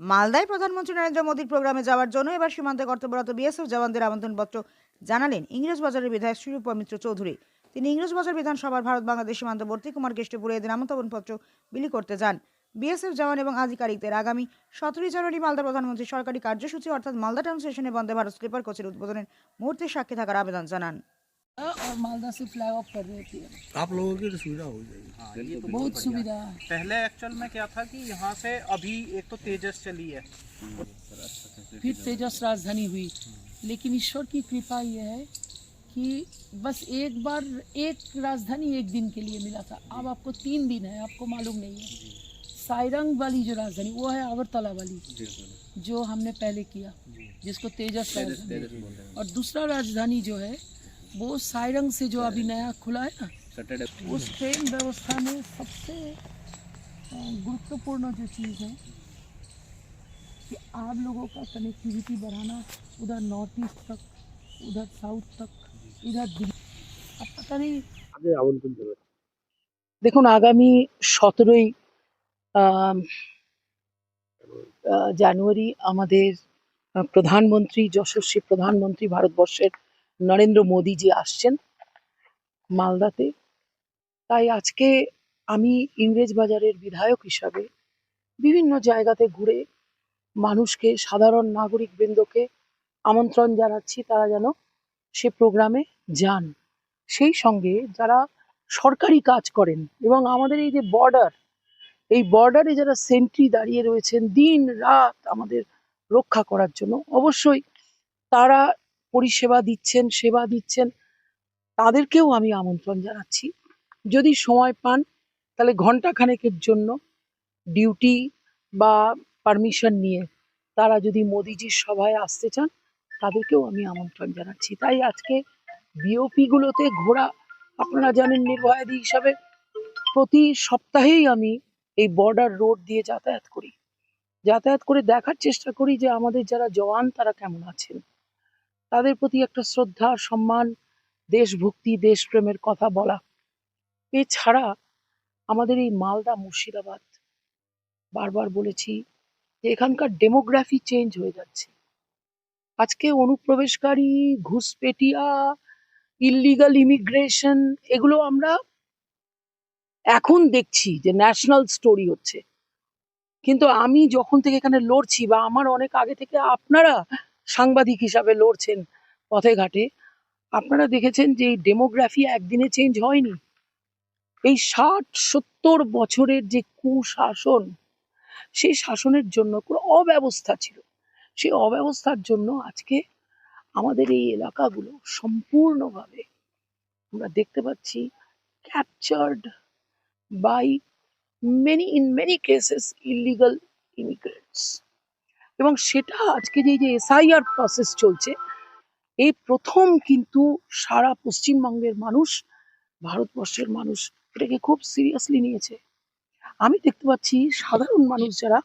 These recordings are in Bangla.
মালদায় প্রধানমন্ত্রী নরেন্দ্র মোদীর প্রোগ্রামে যাওয়ার জন্য এবার সীমান্তে কর্তব্যরত বিএসএফ জওয়ানদের আমন্ত্রণপত্র জানালেন ইংরেজবাজারের বিধায়ক শিরূপা মিত্র চৌধুরী। তিনি ইংরেজবাজার বিধানসভার ভারত বাংলাদেশ সীমান্তবর্তী কুমার কেষ্টপুরে এদিন আমন্ত্রণপত্র বিলি করতে যান। বিএসএফ জওয়ান এবং আধিকারিকদের আগামী সতেরোই জানুয়ারি মালদা প্রধানমন্ত্রী সরকারি কার্যসূচি অর্থাৎ মালদা টাউন স্টেশনে বন্দে ভারত স্লিপার কোচের উদ্বোধনের মুহূর্তে সাক্ষী থাকার আবেদন জানান। और मालदा से फ्लैग ऑफ़ कर रहे थे। आप लोगों की तो सुविधा हो जाएगी। बहुत सुविधा। है पहले एक्चुअल में क्या था कि यहाँ से अभी एक तो तेजस चली है। फिर तेजस राजधानी हुई। लेकिन ईश्वर की कृपा ये है कि बस एक बार एक राजधानी एक दिन के लिए मिला था। अब आपको तीन दिन है आपको मालूम नहीं है। साइरंग वाली जो राजधानी वो है अगरतला वाली जो हमने पहले किया जिसको तेजस राजधानी और दूसरा राजधानी जो है वो साइरंग से जो अभी नया खुला है ना उस ट्रेन व्यवस्था में सबसे अ, गुरुत्वपूर्ण जो चीज़ है कि आप लोगों का कनेक्टिविटी बढ़ाना उधर नॉर्थ ईस्ट तक उधर साउथ तक इधर दिल्ली अब पता नहीं আগে আমন্ত্রণ জানাচ্ছি দেখুন আগামী সতেরোই জানুয়ারি আমাদের আহ, প্রধানমন্ত্রী যশস্বী প্রধানমন্ত্রী ভারতবর্ষের নরেন্দ্র মোদীজি আসছেন মালদাতে। তাই আজকে আমি ইংরেজ বাজারের বিধায়ক হিসাবে বিভিন্ন জায়গাতে ঘুরে মানুষকে, সাধারণ নাগরিক বৃন্দকে আমন্ত্রণ জানাচ্ছি তারা যেন সে প্রোগ্রামে যান। সেই সঙ্গে যারা সরকারি কাজ করেন এবং আমাদের এই যে বর্ডার, এই বর্ডারে যারা সেন্ট্রি দাঁড়িয়ে রয়েছেন দিন রাত আমাদের রক্ষা করার জন্য, অবশ্যই তারা পরিষেবা দিচ্ছেন, সেবা দিচ্ছেন, তাদেরকেও আমি আমন্ত্রণ জানাচ্ছি। যদি সময় পান, তাহলে ঘণ্টা খানেকের জন্য ডিউটি বা পারমিশন নিয়ে তারা যদি মোদিজির সভায় আসতে চান, তাদেরকেও আমি আমন্ত্রণ জানাচ্ছি। তাই আজকে বিওপি গুলোতে ঘোরা আপনারা জানেন নির্ভয়াদি হিসাবে, প্রতি সপ্তাহেই আমি এই বর্ডার রোড দিয়ে যাতায়াত করি। যাতায়াত করে দেখার চেষ্টা করি যে আমাদের যারা জওয়ান, তারা কেমন আছেন। তাদের প্রতি একটা শ্রদ্ধা সম্মান, দেশভক্তি, দেশপ্রেমের কথা বলা। এছাড়া আমাদের এই মালদা মুর্শিদাবাদ, বারবার বলেছি যে এখানকার ডেমোগ্রাফি চেঞ্জ হয়ে যাচ্ছে। আজকে অনুপ্রবেশকারী, ঘুষপেটিয়া ইল্লিগাল ইমিগ্রেশন এগুলো আমরা এখন দেখছি যে ন্যাশনাল স্টোরি হচ্ছে। কিন্তু আমি যখন থেকে এখানে লড়ছি বা আমার অনেক আগে থেকে আপনারা সাংবাদিক হিসাবে লড়ছেন পথে ঘাটে। আপনারা দেখেছেন যে ডেমোগ্রাফি একদিনে চেঞ্জ হয়নি। এই ষাট, সত্তর বছরের যে কুশাসন সেই শাসনের জন্য কোনো অব্যবস্থা ছিল। সেই অব্যবস্থার জন্য আজকে আমাদের এই এলাকাগুলো সম্পূর্ণভাবে আমরা দেখতে পাচ্ছি captured by many in many cases illegal immigrants এবং সেটা আজকে যে যে এসআইআর প্রসেস চলছে, এই প্রথম কিন্তু সারা পশ্চিমবঙ্গের মানুষ, ভারতবর্ষের মানুষ এটাকে খুব সিরিয়াসলি নিয়েছে। আমি দেখতে পাচ্ছি সাধারণ মানুষ যারা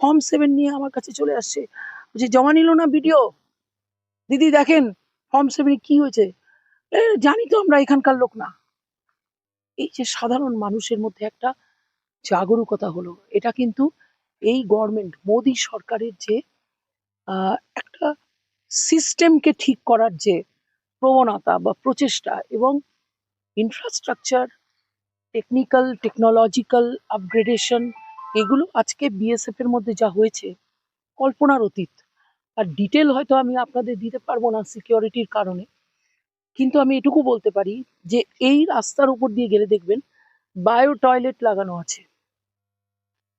ফর্ম সেভেন নিয়ে আমার কাছে চলে আসছে যে জমা নিল না ভিডিও দিদি দেখেন ফর্ম সেভেনে কি হয়েছে? জানি তো আমরা এখানকার লোক না। এই যে সাধারণ মানুষের মধ্যে একটা জাগরুকতা হলো, এটা কিন্তু এই গভর্নমেন্ট মোদী সরকারের যে একটা সিস্টেমকে ঠিক করার যে প্রবণতা বা প্রচেষ্টা এবং ইনফ্রাস্ট্রাকচার টেকনিক্যাল টেকনোলজিক্যাল আপগ্রেডেশন এগুলো আজকে বিএসএফ এর মধ্যে যা হয়েছে, কল্পনার অতীত। আর ডিটেল হয়তো আমি আপনাদের দিতে পারব না সিকিউরিটির কারণে। কিন্তু আমি এটুকু বলতে পারি যে, এই রাস্তার উপর দিয়ে গেলে দেখবেন বায়ো টয়লেট লাগানো আছে।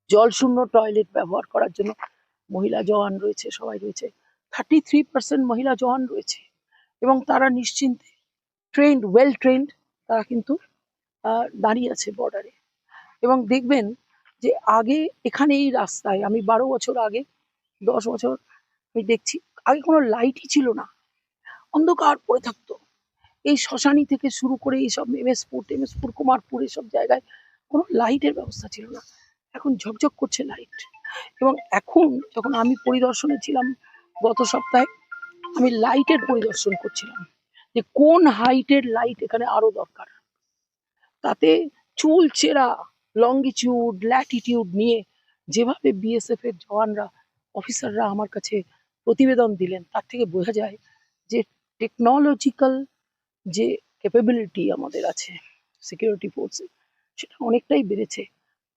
জলশূন্য টয়লেট ব্যবহার করার জন্য মহিলা জওয়ান রয়েছে, সবাই রয়েছে। থার্টি থ্রি পার্সেন্ট মহিলা জওয়ান রয়েছে এবং তারা নিশ্চিন্তে ট্রেন্ড ওয়েল ট্রেন্ড তারা কিন্তু দাঁড়িয়ে আছে বর্ডারে এবং দেখবেন যে আগে এখানে এই রাস্তায়, আমি বারো বছর আগে, দশ বছর আমি দেখছি, আগে কোনো লাইটই ছিল না। অন্ধকার পড়ে থাকতো। এই শ্মশানি থেকে শুরু করে এইসব এমএসপুর টেমএসপুর কুমারপুর, এসব জায়গায় কোনো লাইটের ব্যবস্থা ছিল না। এখন ঝকঝক করছে লাইট এবং এখন যখন আমি পরিদর্শনে ছিলাম গত সপ্তাহে, আমি লাইটের পরিদর্শন করছিলাম যে কোন হাইটের লাইট এখানে আরও দরকার। তাতে চুল চেরা লঙ্গিটিউড ল্যাটিটিউড নিয়ে যেভাবে বিএসএফ এর জওয়ানরা অফিসাররা আমার কাছে প্রতিবেদন দিলেন, তার থেকে বোঝা যায় যে টেকনোলজিক্যাল যে ক্যাপাবিলিটি আমাদের আছে সিকিউরিটি ফোর্সে সেটা অনেকটাই বেড়েছে।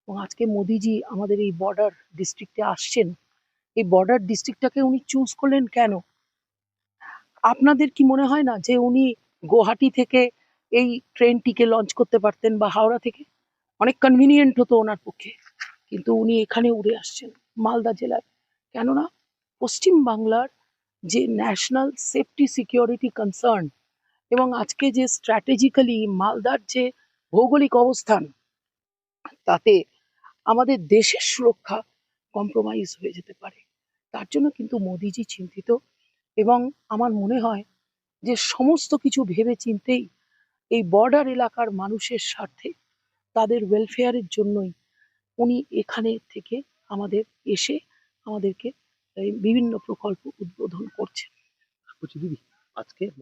এবং আজকে মোদিজি আমাদের এই বর্ডার ডিস্ট্রিক্টে আসছেন। এই বর্ডার ডিস্ট্রিক্টটাকে উনি চুজ করলেন কেন? আপনাদের কি মনে হয় না যে উনি গুয়াহাটি থেকে এই ট্রেনটিকে লঞ্চ করতে পারতেন বা হাওড়া থেকে? অনেক কনভিনিয়েন্ট হতো ওনার পক্ষে। কিন্তু উনি এখানে উড়ে আসছেন মালদা জেলায় কেননা পশ্চিম বাংলার যে ন্যাশনাল সেফটি সিকিউরিটি কনসার্ন এবং আজকে যে স্ট্র্যাটেজিক্যালি মালদার যে ভৌগোলিক অবস্থান, তাতে আমাদের দেশের সুরক্ষা কম্প্রোমাইজ হয়ে যেতে পারে। তার জন্য কিন্তু মোদিজি চিন্তিত এবং আমার মনে হয় যে সমস্ত কিছু ভেবে চিন্তেই এই বর্ডার এলাকার মানুষের স্বার্থে তাদের ওয়েলফেয়ারের জন্যই উনি এখানে থেকে আমাদের এসে আমাদেরকে বিভিন্ন প্রকল্প উদ্বোধন করছেন। দিদি, আজকে